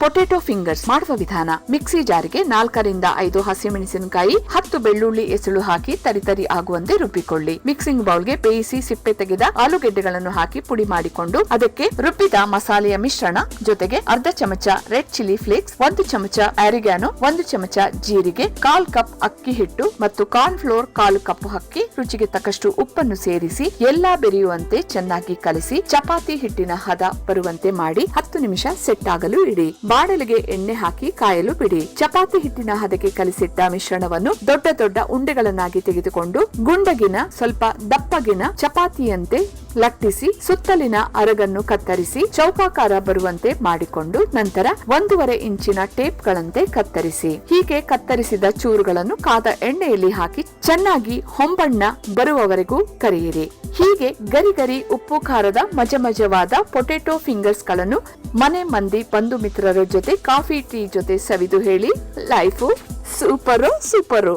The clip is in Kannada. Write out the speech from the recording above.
ಪೊಟೆಟೊ ಫಿಂಗರ್ಸ್ ಮಾಡುವ ವಿಧಾನ. ಮಿಕ್ಸಿ ಜಾರಿಗೆ ನಾಲ್ಕರಿಂದ ಐದು ಹಸಿಮೆಣಸಿನಕಾಯಿ, ಹತ್ತು ಬೆಳ್ಳುಳ್ಳಿ ಎಸಳು ಹಾಕಿ ತರಿತರಿ ಆಗುವಂತೆ ರುಬ್ಬಿಕೊಳ್ಳಿ. ಮಿಕ್ಸಿಂಗ್ ಬೌಲ್ಗೆ ಬೇಯಿಸಿ ಸಿಪ್ಪೆ ತೆಗೆದ ಆಲೂಗೆಡ್ಡೆಗಳನ್ನು ಹಾಕಿ ಪುಡಿ ಮಾಡಿಕೊಂಡು ಅದಕ್ಕೆ ರುಬ್ಬಿದ ಮಸಾಲೆಯ ಮಿಶ್ರಣ, ಜೊತೆಗೆ ಅರ್ಧ ಚಮಚ ರೆಡ್ ಚಿಲ್ಲಿ ಫ್ಲೇಕ್ಸ್, ಒಂದು ಚಮಚ ಆರಿಗ್ಯಾನೋ ಒಂದು ಚಮಚ ಜೀರಿಗೆ, ಕಾಲ್ ಕಪ್ ಅಕ್ಕಿ ಹಿಟ್ಟು ಮತ್ತು ಕಾರ್ನ್ ಫ್ಲೋರ್ ಕಾಲು ಕಪ್ ಹಕ್ಕಿ ರುಚಿಗೆ ತಕ್ಕಷ್ಟು ಉಪ್ಪನ್ನು ಸೇರಿಸಿ ಎಲ್ಲಾ ಬೆರೆಯುವಂತೆ ಚೆನ್ನಾಗಿ ಕಲಸಿ ಚಪಾತಿ ಹಿಟ್ಟಿನ ಹದ ಬರುವಂತೆ ಮಾಡಿ ಹತ್ತು ನಿಮಿಷ ಸೆಟ್ ಆಗಲು ಇಡಿ. ಬಾಣಲಿಗೆ ಎಣ್ಣೆ ಹಾಕಿ ಕಾಯಲು ಬಿಡಿ. ಚಪಾತಿ ಹಿಟ್ಟಿನ ಹದಕ್ಕೆ ಕಲಿಸಿಟ್ಟ ಮಿಶ್ರಣವನ್ನು ದೊಡ್ಡ ದೊಡ್ಡ ಉಂಡೆಗಳನ್ನಾಗಿ ತೆಗೆದುಕೊಂಡು ಗುಂಡಗಿನ ಸ್ವಲ್ಪ ದಪ್ಪಗಿನ ಚಪಾತಿಯಂತೆ ಲಟ್ಟಿಸಿ ಸುತ್ತಲಿನ ಅರಗನ್ನು ಕತ್ತರಿಸಿ ಚೌಕಾಕಾರ ಬರುವಂತೆ ಮಾಡಿಕೊಂಡು ನಂತರ ಒಂದೂವರೆ ಇಂಚಿನ ಟೇಪ್ ಗಳಂತೆ ಕತ್ತರಿಸಿ. ಹೀಗೆ ಕತ್ತರಿಸಿದ ಚೂರುಗಳನ್ನು ಕಾದ ಎಣ್ಣೆಯಲ್ಲಿ ಹಾಕಿ ಚೆನ್ನಾಗಿ ಹೊಂಬಣ್ಣ ಬರುವವರೆಗೂ ಕರೆಯಿರಿ. ಹೀಗೆ ಗರಿ ಗರಿ ಉಪ್ಪು ಖಾರದ ಮಜಮಜವಾದ ಪೊಟೆಟೊ ಫಿಂಗರ್ಸ್ಗಳನ್ನು ಮನೆ ಮಂದಿ ಬಂಧು ಮಿತ್ರರ ಜೊತೆ ಕಾಫಿ ಟೀ ಜೊತೆ ಸವಿದು ಹೇಳಿ ಲೈಫು ಸೂಪರು ಸೂಪರು.